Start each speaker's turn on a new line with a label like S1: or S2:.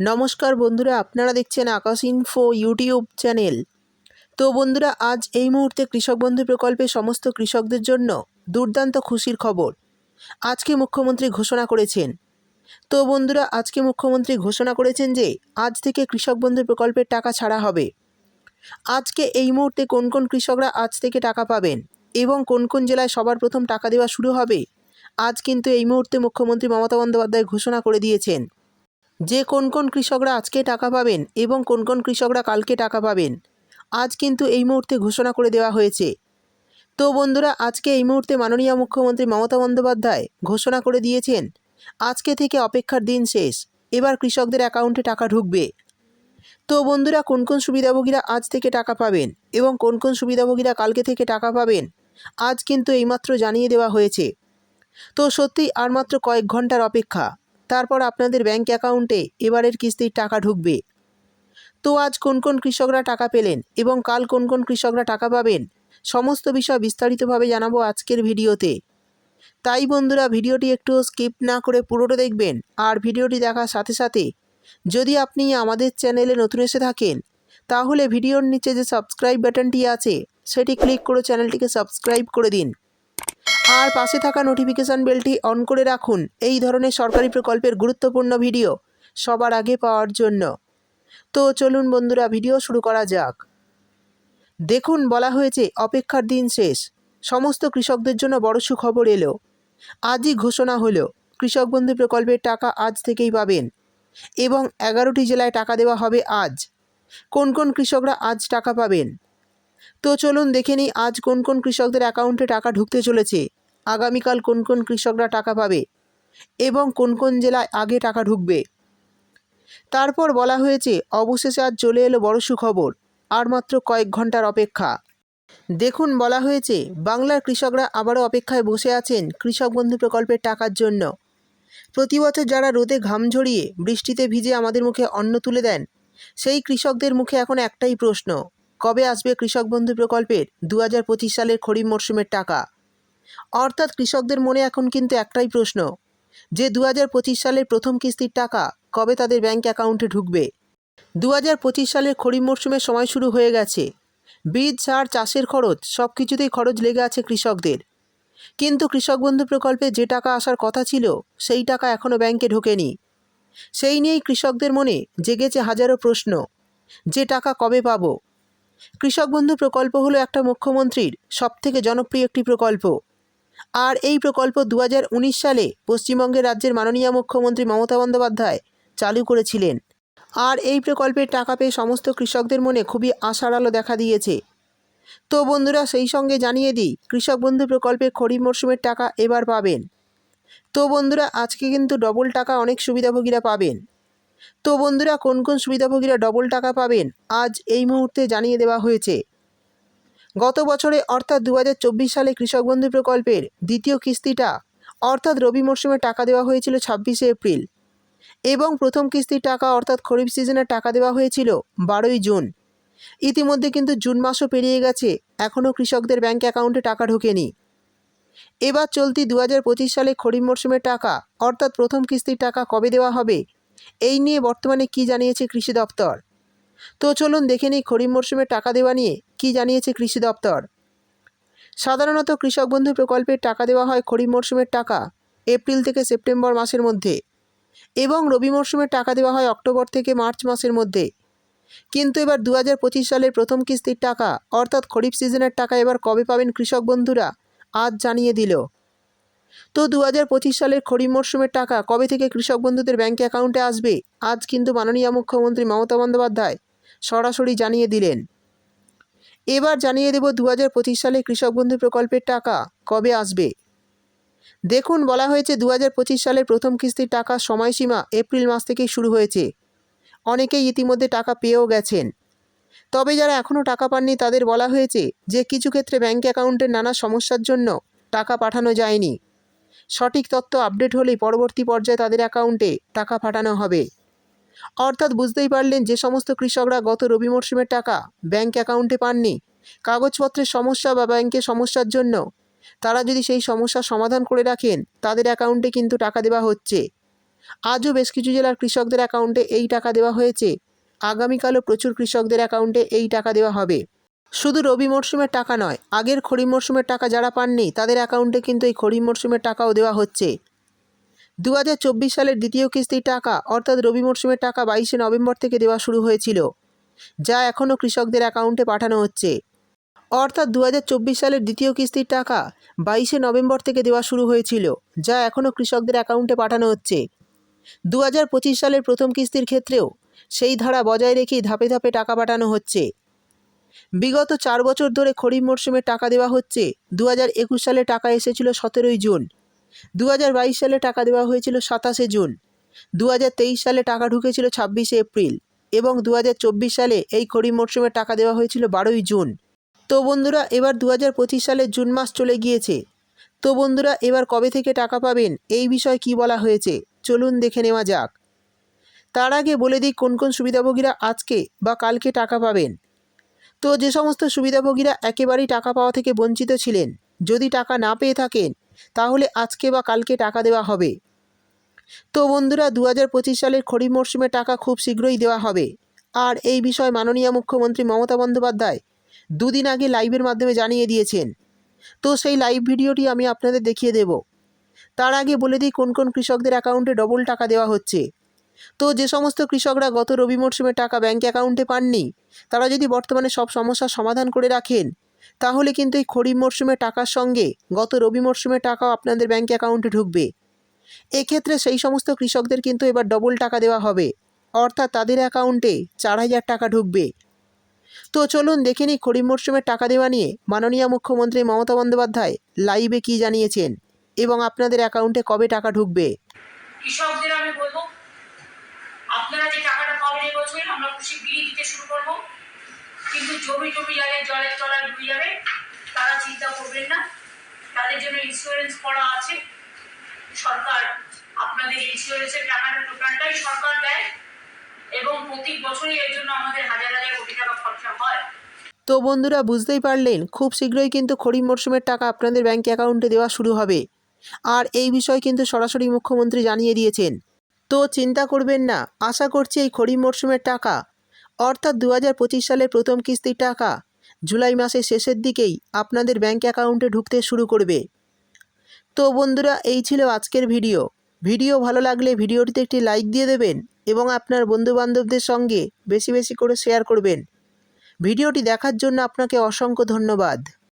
S1: নমস্কার বন্ধুরা, আপনারা দেখছেন আকাশ ইনফো ইউটিউব চ্যানেল তো বন্ধুরা, আজ এই মুহূর্তে কৃষক বন্ধু প্রকল্পে সমস্ত কৃষকদের জন্য দুর্দান্ত খুশির খবর। আজকে মুখ্যমন্ত্রী ঘোষণা করেছেন। তো বন্ধুরা, আজকে মুখ্যমন্ত্রী ঘোষণা করেছেন যে, আজ থেকে কৃষক বন্ধু প্রকল্পের টাকা ছাড়া হবে। আজকে এই মুহূর্তে কোন কোন কৃষকরা আজ থেকে টাকা পাবেন এবং কোন কোন জেলায় সবার প্রথম টাকা দেওয়া শুরু হবে, আজ কিন্তু এই মুহূর্তে মুখ্যমন্ত্রী মমতা বন্দ্যোপাধ্যায় ঘোষণা করে দিয়েছেন। যে কোন কোন কৃষকরা আজকে টাকা পাবেন এবং কোন কোন কৃষকরা কালকে টাকা পাবেন। আজ কিন্তু এই মুহূর্তে ঘোষণা করে দেওয়া হয়েছে। তো বন্ধুরা, আজকে এই মুহূর্তে মাননীয় মুখ্যমন্ত্রী মমতা বন্দ্যোপাধ্যায় ঘোষণা করে দিয়েছেন, আজকে থেকে অপেক্ষার দিন শেষ, এবার কৃষকদের অ্যাকাউন্টে টাকা ঢুকবে। তো বন্ধুরা, কোন কোন সুবিধাভোগীরা আজ থেকে টাকা পাবেন এবং কোন কোন সুবিধাভোগীরা কালকে থেকে টাকা পাবেন, আজ কিন্তু এইমাত্র জানিয়ে দেওয়া হয়েছে। তো সত্যিই আর মাত্র কয়েক ঘণ্টার অপেক্ষা। তারপর আপনাদের ব্যাংক অ্যাকাউন্টে এবারের কিস্তির টাকা ঢুকবে। তো আজ কোন কোন কৃষকরা টাকা পেলেন এবং কাল কোন কোন কৃষকরা টাকা পাবেন, সমস্ত বিষয় বিস্তারিতভাবে জানাব আজকের ভিডিওতে। তাই বন্ধুরা, ভিডিওটি একটু স্কিপ না করে পুরোটা দেখবেন আর ভিডিওটি দেখার সাথে সাথে যদি আপনি আমাদের চ্যানেলে নতুন এসে থাকেন, তাহলে ভিডিওর নিচে যে সাবস্ক্রাইব বাটনটি আছে, সেটি ক্লিক করে চ্যানেলটিকে সাবস্ক্রাইব করে দিন। আর পাশে থাকা নোটিফিকেশান বেলটি অন করে রাখুন। এই ধরনের সরকারি প্রকল্পের গুরুত্বপূর্ণ ভিডিও সবার আগে পাওয়ার জন্য। তো চলুন বন্ধুরা ভিডিও শুরু করা যাক। দেখুন, বলা হয়েছে, অপেক্ষার দিন শেষ। সমস্ত কৃষকদের জন্য বড় সুখবর এলো। আজই ঘোষণা হলো, কৃষক বন্ধু প্রকল্পের টাকা আজ থেকেই পাবেন এবং এগারোটি জেলায় টাকা দেওয়া হবে আজ। কোন কোন কৃষকরা আজ টাকা পাবেন? তো চলুন দেখে নিই, আজ কোন কোন কৃষকদের অ্যাকাউন্টে টাকা ঢুকতে চলেছে। আগামীকাল কোন কোন কৃষকরা টাকা পাবে এবং কোন কোন জেলায় আগে টাকা ঢুকবে? তারপর বলা হয়েছে, অবশেষে আজ চলে এলো বড় সুখবর, আর মাত্র কয়েক ঘণ্টার অপেক্ষা। দেখুন, বলা হয়েছে, বাংলার কৃষকরা আবারও অপেক্ষায় বসে আছেন কৃষক বন্ধু প্রকল্পের টাকার জন্য। প্রতি বছর যারা রোদে ঘাম ঝরিয়ে বৃষ্টিতে ভিজে আমাদের মুখে অন্ন তুলে দেন, সেই কৃষকদের মুখে এখন একটাই প্রশ্ন, কবে আসবে কৃষক বন্ধু প্রকল্পের দু হাজার পঁচিশ সালের খরিফ মরশুমের টাকা? অর্থাৎ কৃষকদের মনে এখন কিন্তু একটাই প্রশ্ন, যে দু হাজার পঁচিশ সালের প্রথম কিস্তির টাকা কবে তাদের ব্যাংক অ্যাকাউন্টে ঢুকবে? দু হাজার পঁচিশ সালের খরিফ মরশুমের সময় শুরু হয়ে গেছে। বীজ, সার, চাষের খরচ সব কিছুতেই খরচ লেগে আছে কৃষকদের। কিন্তু কৃষক বন্ধু প্রকল্পে যে টাকা আসার কথা ছিল, সেই টাকা এখনও ব্যাংকে ঢোকেনি। সেই নিয়েই কৃষকদের মনে জেগেছে হাজারো প্রশ্ন, যে টাকা কবে পাব? কৃষক বন্ধু প্রকল্প হলো একটা মুখ্যমন্ত্রীর সবথেকে জনপ্রিয় একটি প্রকল্প। আর এই প্রকল্প দু হাজার উনিশ সালে পশ্চিমবঙ্গের রাজ্যের মাননীয় মুখ্যমন্ত্রী মমতা বন্দ্যোপাধ্যায় চালু করেছিলেন। আর এই প্রকল্পের টাকা পেয়ে সমস্ত কৃষকদের মনে খুবই আশার আলো দেখা দিয়েছে। তো বন্ধুরা, সেই সঙ্গে জানিয়ে দিই, কৃষক বন্ধু প্রকল্পে খরিফ মরশুমের টাকা এবার পাবেন। তো বন্ধুরা, আজকে কিন্তু ডবল টাকা অনেক সুবিধাভোগীরা পাবেন। তো বন্ধুরা, কোন কোন সুবিধাভোগীরা ডবল টাকা পাবেন, আজ এই মুহূর্তে জানিয়ে দেওয়া হয়েছে। গত বছরে অর্থাৎ দু হাজার চব্বিশ সালে কৃষক বন্ধু প্রকল্পের দ্বিতীয় কিস্তিটা, অর্থাৎ রবি মরশুমে টাকা দেওয়া হয়েছিল ছাব্বিশে এপ্রিল এবং প্রথম কিস্তির টাকা অর্থাৎ খরিফ সিজনের টাকা দেওয়া হয়েছিল বারোই জুন। ইতিমধ্যে কিন্তু জুন মাসও পেরিয়ে গেছে, এখনও কৃষকদের ব্যাংক অ্যাকাউন্টে টাকা ঢোকেনি। এবার চলতি দু হাজার পঁচিশ সালে খরিফ মরশুমের টাকা, অর্থাৎ প্রথম কিস্তির টাকা কবে দেওয়া হবে, এই নিয়ে বর্তমানে কি জানিয়েছে কৃষি দপ্তর? তো চলুন দেখে নিই খরিফ মরশুমে টাকা দেওয়া নিয়ে কি জানিয়েছে কৃষি দপ্তর। সাধারণত কৃষক বন্ধু প্রকল্পের টাকা দেওয়া হয় খরিফ মরশুমের টাকা এপ্রিল থেকে সেপ্টেম্বর মাসের মধ্যে এবং রবি মরশুমের টাকা দেওয়া হয় অক্টোবর থেকে মার্চ মাসের মধ্যে। কিন্তু এবার দু হাজার পঁচিশ সালের প্রথম কিস্তির টাকা অর্থাৎ খরিফ সিজনের টাকা এবার কবে পাবেন কৃষক বন্ধুরা আজ জানিয়ে দিল। তো দু হাজার পঁচিশ সালের খরিফ মরশুমের টাকা কবে থেকে কৃষক বন্ধুদের ব্যাঙ্ক অ্যাকাউন্টে আসবে? আজ কিন্তু মাননীয় মুখ্যমন্ত্রী মমতা বন্দ্যোপাধ্যায় সরাসরি জানিয়ে দিলেন। এবার জানিয়ে দেব দু হাজার পঁচিশ সালে কৃষক বন্ধু প্রকল্পের টাকা কবে আসবে। দেখুন, বলা হয়েছে দু হাজার পঁচিশ সালের প্রথম কিস্তির টাকা সময়সীমা এপ্রিল মাস থেকেই শুরু হয়েছে। অনেকেই ইতিমধ্যে টাকা পেয়েও গেছেন। তবে যারা এখনও টাকা পাননি, তাদের বলা হয়েছে যে কিছু ক্ষেত্রে ব্যাঙ্ক অ্যাকাউন্টের নানা সমস্যার জন্য টাকা পাঠানো যায়নি। সঠিক তথ্য আপডেট হলেই পরবর্তী পর্যায়ে তাদের অ্যাকাউন্টে টাকা পাঠানো হবে। অর্থাৎ বুঝতেই পারলেন যে সমস্ত কৃষকরা গত রবি মরশুমের টাকা ব্যাঙ্ক অ্যাকাউন্টে পাননি। কাগজপত্রের সমস্যা বা ব্যাংকের সমস্যার জন্য। তারা যদি সেই সমস্যার সমাধান করে রাখেন, তাদের অ্যাকাউন্টে কিন্তু টাকা দেওয়া হচ্ছে। আজও বেশ কিছু জেলার কৃষকদের অ্যাকাউন্টে এই টাকা দেওয়া হয়েছে। আগামীকালও প্রচুর কৃষকদের অ্যাকাউন্টে এই টাকা দেওয়া হবে। শুধু রবি মরশুমের টাকা নয়, আগের খরিফ মরশুমের টাকা যারা পাননি, তাদের অ্যাকাউন্টে কিন্তু এই খরিফ মরশুমের টাকাও দেওয়া হচ্ছে। দু হাজার চব্বিশ সালের দ্বিতীয় কিস্তির টাকা, অর্থাৎ রবি মরশুমের টাকা বাইশে নভেম্বর থেকে দেওয়া শুরু হয়েছিল, যা এখনও কৃষকদের অ্যাকাউন্টে পাঠানো হচ্ছে। অর্থাৎ দু হাজার চব্বিশ সালের দ্বিতীয় কিস্তির টাকা বাইশে নভেম্বর থেকে দেওয়া শুরু হয়েছিল, যা এখনও কৃষকদের অ্যাকাউন্টে পাঠানো হচ্ছে। দু হাজার পঁচিশ সালের প্রথম কিস্তির ক্ষেত্রেও সেই ধারা বজায় রেখেই ধাপে ধাপে টাকা পাঠানো হচ্ছে। বিগত চার বছর ধরে খরিফ মরশুমে টাকা দেওয়া হচ্ছে দু সালে টাকা এসেছিল সতেরোই জুন। দু হাজার বাইশ সালে টাকা দেওয়া হয়েছিল সাতাশে জুন। দু হাজার তেইশ সালে টাকা ঢুকেছিল ছাব্বিশে এপ্রিল এবং দু হাজার চব্বিশ সালে এই খরিফ মরশুমে টাকা দেওয়া হয়েছিল বারোই জুন। তো বন্ধুরা, এবার দু হাজার পঁচিশ সালে জুন মাস চলে গিয়েছে। তো বন্ধুরা, এবার কবে থেকে টাকা পাবেন এই বিষয়ে কি বলা হয়েছে? চলুন দেখে নেওয়া যাক। তার আগে বলে দিই কোন কোন সুবিধাভোগীরা আজকে বা কালকে টাকা পাবেন। তো যে সমস্ত সুবিধাভোগীরা একেবারেই টাকা পাওয়া থেকে বঞ্চিত ছিলেন, যদি টাকা না পেয়ে থাকেন তাহলে আজকে বা কালকে টাকা দেওয়া হবে। তো বন্ধুরা দু হাজার পঁচিশ সালের খরিফ মরশুমে টাকা খুব শীঘ্রই দেওয়া হবে। আর এই বিষয়ে মাননীয় মুখ্যমন্ত্রী মমতা বন্দ্যোপাধ্যায় দুদিন আগে লাইভের মাধ্যমে জানিয়ে দিয়েছেন। তো সেই লাইভ ভিডিওটি আমি আপনাদের দেখিয়ে দেব। তার আগে বলে দিই, কোন কোন কৃষকদের অ্যাকাউন্টে ডবল টাকা দেওয়া হচ্ছে। তো যে সমস্ত কৃষকরা গত রবি মরশুমে টাকা ব্যাঙ্ক অ্যাকাউন্টে পাননি, তারা যদি বর্তমানে সব সমস্যার সমাধান করে রাখেন তাহলে কিন্তু এই খরিফ মরশুমে টাকার সঙ্গে গত রবি মরশুমে টাকাও আপনাদের ব্যাঙ্ক অ্যাকাউন্টে ঢুকবে। এক্ষেত্রে সেই সমস্ত কৃষকদের কিন্তু এবার ডবল টাকা দেওয়া হবে। অর্থাৎ তাদের অ্যাকাউন্টে চার হাজার টাকা ঢুকবে। তো চলুন দেখে নিই খরিফ মরশুমের টাকা দেওয়া নিয়ে মাননীয় মুখ্যমন্ত্রী মমতা বন্দ্যোপাধ্যায় লাইভে কী জানিয়েছেন এবং আপনাদের অ্যাকাউন্টে কবে টাকা ঢুকবে?
S2: কৃষকদের আমি বলব, আপনারা যে টাকাটা পাবেন এই বছর আমরা খুশি দিতে শুরু করব। কিন্তু জমি টমি যাদের জলের তলায় ডুবে যাবে, তারা চিন্তা করবেন না। তাদের জন্য ইন্স্যুরেন্স করা আছে। সরকার আপনাদের ইন্স্যুরেন্সের টাকাটা টোটালটাই সরকার দেয় এবং প্রতি বছরই এর জন্য আমাদের হাজার হাজার কোটি টাকা খরচা হয়।
S1: তো বন্ধুরা, বুঝতেই পারলেন, খুব শীঘ্রই কিন্তু খরিফ মরশুমের টাকা আপনাদের ব্যাঙ্ক অ্যাকাউন্টে দেওয়া শুরু হবে। আর এই বিষয় কিন্তু সরাসরি মুখ্যমন্ত্রী জানিয়ে দিয়েছেন। তো চিন্তা করবেন না, আশা করছি এই খরিফ মরশুমের টাকা অর্থাৎ দু হাজার পঁচিশ সালের প্রথম কিস্তির টাকা জুলাই মাসের শেষের দিকেই আপনাদের ব্যাঙ্ক অ্যাকাউন্টে ঢুকতে শুরু করবে। তো বন্ধুরা, এই ছিল আজকের ভিডিও। ভিডিও ভালো লাগলে ভিডিওটিতে একটি লাইক দিয়ে দেবেন এবং আপনার বন্ধুবান্ধবদের সঙ্গে বেশি বেশি করে শেয়ার করবেন। ভিডিওটি দেখার জন্য আপনাকে অসংখ্য ধন্যবাদ।